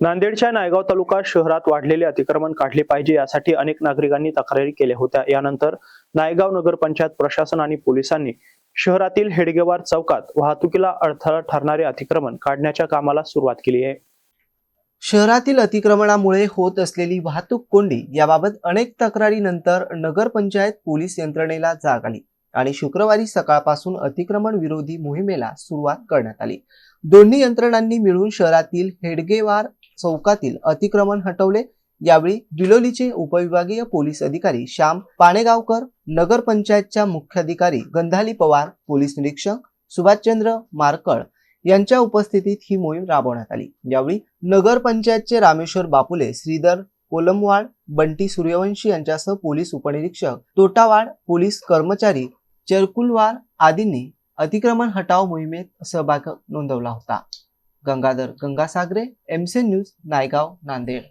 नांदेडच्या नायगाव तालुका शहरात वाढलेले अतिक्रमण काढले पाहिजे यासाठी अनेक नागरिकांनी तक्रारी केल्या होत्या. यानंतर नायगाव नगरपंचायत प्रशासन आणि पोलिसांनी शहरातील हेडगेवार चौकात वाहतुकीला अडथळा ठरणारे अतिक्रमण काढण्याच्या कामाला सुरुवात केली आहे. शहरातील अतिक्रमणामुळे होत असलेली वाहतूक कोंडी याबाबत अनेक तक्रारीनंतर नगरपंचायत पोलीस यंत्रणेला जाग आली. आणि शुक्रवारी सकाळपासून अतिक्रमण विरोधी मोहिमेला सुरुवात करण्यात आली. दोन्ही यंत्रणांनी मिळून शहरातील हेडगेवार चौकातील अतिक्रमण हटवले. यावेळी बिलोलीचे उपविभागीय पोलीस अधिकारी श्याम पाणेगावकर नगरपंचायतच्या मुख्याधिकारी गंधाली पवार पोलीस निरीक्षक सुभाषचंद्र मारकळ यांच्या उपस्थितीत ही मोहीम राबवण्यात आली. यावेळी नगरपंचायतचे रामेश्वर बापुले श्रीधर कोलमवाड बंटी सूर्यवंशी यांच्यासह पोलीस उपनिरीक्षक तोटावाड पोलीस कर्मचारी चरकुलवार आदींनी अतिक्रमण हटाव मोहिमेत सहभाग नोंदवला होता. गंगाधर गंगासागरे एमसेन न्यूज नायगाव नांदेड.